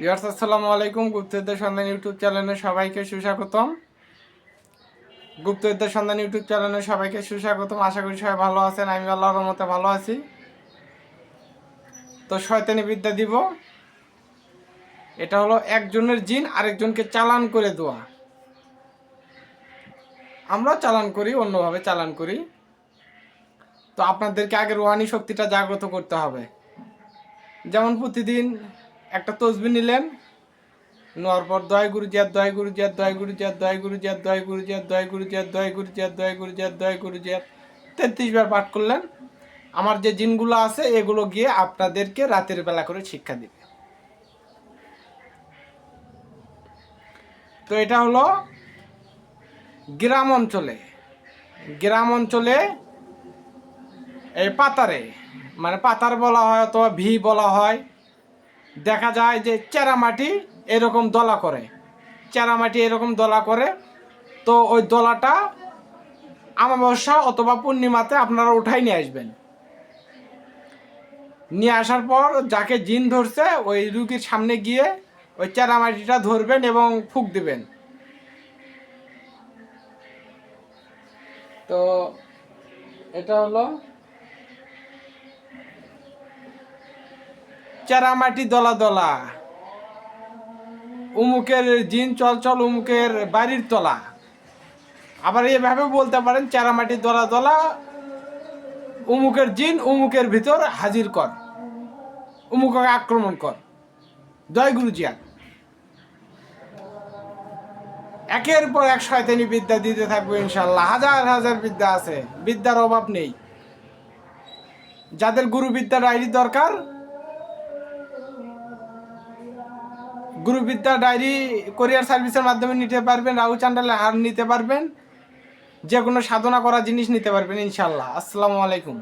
Viewers, আসসালামু আলাইকুম। গুপ্তবিদ্যা সন্ধান ইউটিউব চ্যানেলে সবাইকে সুস্বাগতম। গুপ্তবিদ্যা সন্ধান ইউটিউব চ্যানেলে সবাইকে সুস্বাগতম। আশা করি সবাই ভালো আছেন। আমি আল্লাহর মতে ভালো আছি। তো শয়তানি বিদ্যা দিব। এটা হলো একজনের জিন, আরেকজনকে চালান করে দেওয়া। আমরা চালান করি, অন্যভাবে চালান করি। তো আপনাদেরকে আগে রোহানি শক্তিটা জাগ্রত করতে হবে। যেমন প্রতিদিন একটা তসবি নিলেন, নেওয়ার পর দয় গুরু জিয়ার দয় গুরু জিয়ার দয় গুরু জিয়ার দয় গুরু জিয়ার দয় গুরু জিয়ার দয় গুরু জিয়ার দয় গুরু জিয়ার দয় গুরু জিয়ার দয় গুরু জিয়ার তেত্রিশ বার পাঠ করলেন। আমার যে জিনগুলো আছে, এগুলো গিয়ে আপনাদেরকে রাতের বেলা করে শিক্ষা দিবে। তো এটা হলো গ্রাম অঞ্চলে গ্রাম অঞ্চলে এই পাতারে মানে পাতার বলা হয় অথবা ভি বলা হয়। দেখা যায় যে চেরামাটি এরকম দলা করে। চেরামাটি এরকম দলা করে। তো ওই দলাটা আমাবস্যা অথবা পূর্ণিমাতে আপনারা উঠাই নিয়ে আসবেন। নিয়ে আসার পর যাকে জিন ধরছে, ওই রুগীর সামনে গিয়ে ওই চেরামাটিটা ধরবেন এবং ফুক দিবেন। তো এটা হলো চেরামাটি দলা দলা। উমুকের জিন চল চল উমুকের বাড়ির তলা। আবার এভাবে বলতে পারেন, চেরামাটি দলা দলা, উমুকের জিন উমুকের ভিতর হাজির কর, উমুককে আক্রমণ কর। জয় গুরুজিয়ার একের পর এক শয়তানি বিদ্যা দিতে থাকব ইনশাল্লাহ। হাজার হাজার বিদ্যা আছে, বিদ্যার অভাব নেই। যাদের গুরু বিদ্যা ডায়েরি দরকার গুরুবিদ্যা ডায়েরি কোরিয়ার সার্ভিসের মাধ্যমে নিতে পারবেন রাহু চান্ডালে হার নিতে পারবেন যে কোনো সাধনা করা জিনিস নিতে পারবেন ইনশাল্লাহ আসসালামু আলাইকুম।